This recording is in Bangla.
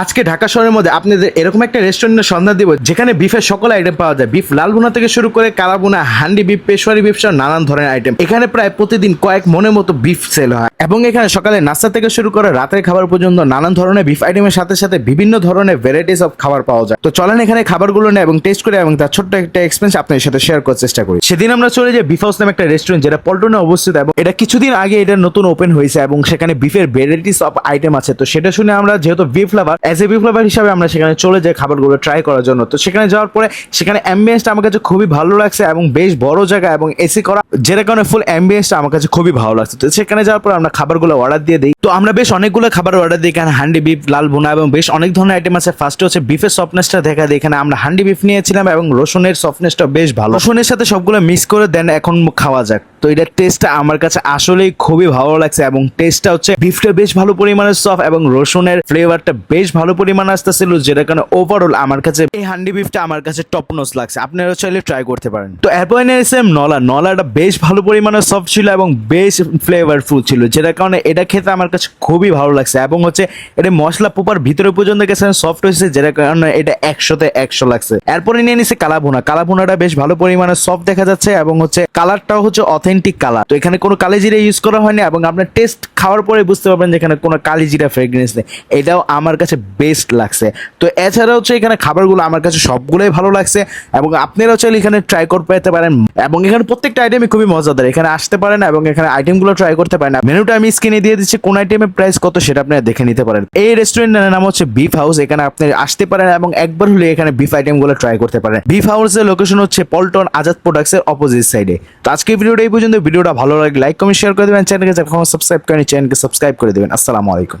আজকে ঢাকা শহরের মধ্যে আপনাদের এরকম একটা রেস্টুরেন্টের সন্ধান দিব, যেখানে বিফের সকল আইটেম পাওয়া যায়। বিফ লাল বোনা থেকে শুরু করে কালা বোনা হান্ডি বিফ পেশোয়ারি বিফ সহ নানান ধরনের আইটেম এখানে প্রায় প্রতিদিন কয়েক মনের মতো বিফ সেল হয়। এবং এখানে সকালে নাস্তা থেকে শুরু করে রাতের খাবার পর্যন্ত নানান ধরনের বিফ আইটেমের সাথে সাথে বিভিন্ন ধরনের ভ্যারাইটিস অফ খাবার পাওয়া যায়। তো চলেন এখানে খাবারগুলো নেয় এবং টেস্ট করে এবং তার ছোট্ট একটা এক্সপিরিয়েন্স আপনাদের সাথে শেয়ার করার চেষ্টা করি। সেদিন আমরা চলে যাই বিফ হাউস নামে একটা রেস্টুরেন্ট যেটা পল্টনে অবস্থিত এবং এটা কিছুদিন আগে এটা নতুন ওপেন হয়েছে এবং সেখানে বিফের ভ্যারাইটিস অফ আইটেম আছে। তো সেটা শুনে আমরা যেহেতু beef lover as a beef lover হিসাবে আমরা সেখানে চলে যাই খাবারগুলো ট্রাই করার জন্য। তো সেখানে যাওয়ার পরে সেখানে অ্যাম্বিয়েন্সটা আমার কাছে খুবই ভালো লাগছে এবং বেশ বড় জায়গা এবং এসি করা যেটা কারণে ফুল অ্যাম্বিয়েন্সটা আমার কাছে খুবই ভালো লাগছে। তো সেখানে যাওয়ার পরে আমরা খাবারগুলো অর্ডার দিয়ে দিই। তো আমরা বেশ অনেকগুলো খাবার অর্ডার দিই, এখানে হান্ডি বিফ, লাল বোনা এবং বেশ অনেক ধরনের আইটেম আছে। ফার্স্টে হচ্ছে বিফের সফটনেসটা দেখা দিই, এখানে আমরা হান্ডি বিফ নিয়েছিলাম এবং রসুনের সফটনেসটা বেশ ভালো। রসুনের সাথে সবগুলো মিক্স করে দেন এখন খাওয়া যাক। তো এটার টেস্টটা আমার কাছে আসলেই খুবই ভালো লাগছে এবং টেস্টটা হচ্ছে বিফটা বেশ ভালো পরিমাণে সফট এবং রসুনের ফ্লেভারটা বেশ ভালো পরিমাণে আসতেছিল যেটা কারণে ওভারঅল আমার কাছে এই হান্ডি বিফটা আমার কাছে টপ নোস লাগছে। আপনারা চাইলে ট্রাই করতে পারেন। তো এরপর নিয়েছিলাম নলা। নলাটা বেশ ভালো পরিমাণে সফট ছিল এবং বেশ ফ্লেভারফুল ছিল, যেটার কারণে এটা খেতে আমার কাছে খুবই ভালো লাগছে এবং হচ্ছে এটা মশলা পোপার ভিতরে পর্যন্ত গেছে সফট হয়েছে, যেটার কারণে এটা একশোতে একশো লাগছে। এরপরে নিয়ে নিছে কালাভুনা। কালাভুনাটা বেশ ভালো পরিমাণে সফট দেখা যাচ্ছে এবং হচ্ছে কালারটাও হচ্ছে অথেন্টিক কালার তো এখানে কোনো কালি জিরা ইউজ করা হয়নি এবং আপনার টেস্ট খাওয়ার পরে বুঝতে পারবেন যে এখানে কোনো কালি জিরা ফ্রেগরেন্স নেই। এটাও আমার কাছে বেস্ট লাগছে। তো এছাড়া হচ্ছে এখানে খাবারগুলো আমার কাছে সবগুলোই ভালো লাগছে এবং আপনারাও চাইলে এখানে ট্রাই করে পেতে পারেন। এবং এখানে প্রত্যেকটা আইটেমই খুবই মজাদার। এখানে আসতে পারেন এবং এখানে আইটেমগুলো ট্রাই করতে পারেন মেনুটা আমি স্ক্রিনে দিয়ে দিচ্ছি, কোন আইটেমের প্রাইস কত সেটা আপনারা দেখে নিতে পারেন। এই রেস্টুরেন্টের নাম হচ্ছে বিফ হাউস এখানে আপনি আসতে পারেন এবং একবার হলে এখানে বিফ আইটেমগুলো ট্রাই করতে পারেন। বিফ হাউসের লোকেশন হচ্ছে পল্টন আজাদ প্রোডাক্টসের অপোজিট সাইডে তো আজকে ভিডিওটা এই পর্যন্ত ভিডিওটা ভালো লাগে লাইক কমেন্ট শেয়ার করে দেবেন। চ্যানেলকে সাবস্ক্রাইব করেন চ্যানেলকে সাবস্ক্রাইব করে দেবেন। আসসালামু আলাইকুম।